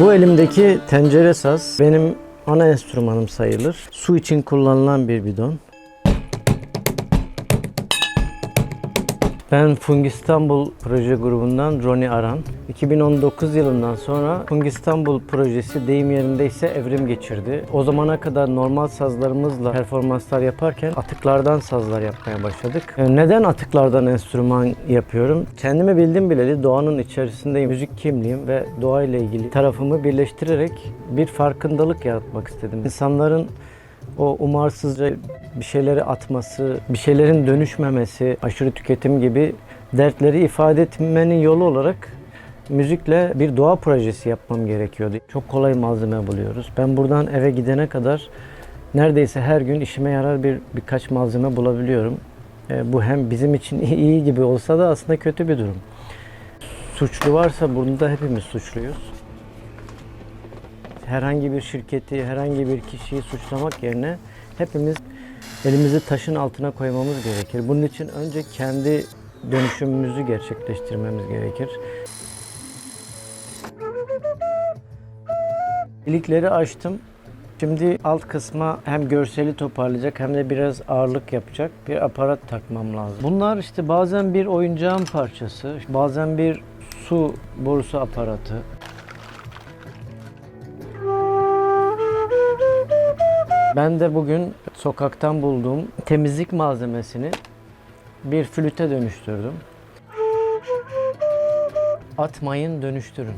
Bu elimdeki tencere saz benim ana enstrümanım sayılır. Su için kullanılan bir bidon. Ben Fungistanbul proje grubundan Roni Aran. 2019 yılından sonra Fungistanbul projesi deyim yerindeyse evrim geçirdi. O zamana kadar normal sazlarımızla performanslar yaparken atıklardan sazlar yapmaya başladık. E, Neden atıklardan enstrüman yapıyorum? Kendimi bildim bileli doğanın içerisindeyim. Müzik kimliğim ve doğayla ilgili tarafımı birleştirerek bir farkındalık yaratmak istedim. İnsanların o umarsızca bir şeyleri atması, bir şeylerin dönüşmemesi, aşırı tüketim gibi dertleri ifade etmenin yolu olarak müzikle bir doğa projesi yapmam gerekiyordu. Çok kolay malzeme buluyoruz. Ben buradan eve gidene kadar neredeyse her gün işime yarar bir birkaç malzeme bulabiliyorum. E, bu hem bizim için iyi gibi olsa da aslında kötü bir durum. Suçlu varsa bunda hepimiz suçluyuz herhangi bir şirketi, herhangi bir kişiyi suçlamak yerine hepimiz elimizi taşın altına koymamız gerekir. Bunun için önce kendi dönüşümümüzü gerçekleştirmemiz gerekir. İlikleri açtım. Şimdi alt kısma hem görseli toparlayacak hem de biraz ağırlık yapacak bir aparat takmam lazım. Bunlar işte bazen bir oyuncağın parçası, bazen bir su borusu aparatı, Ben de bugün sokaktan bulduğum temizlik malzemesini bir flüte dönüştürdüm. Atmayın, dönüştürün.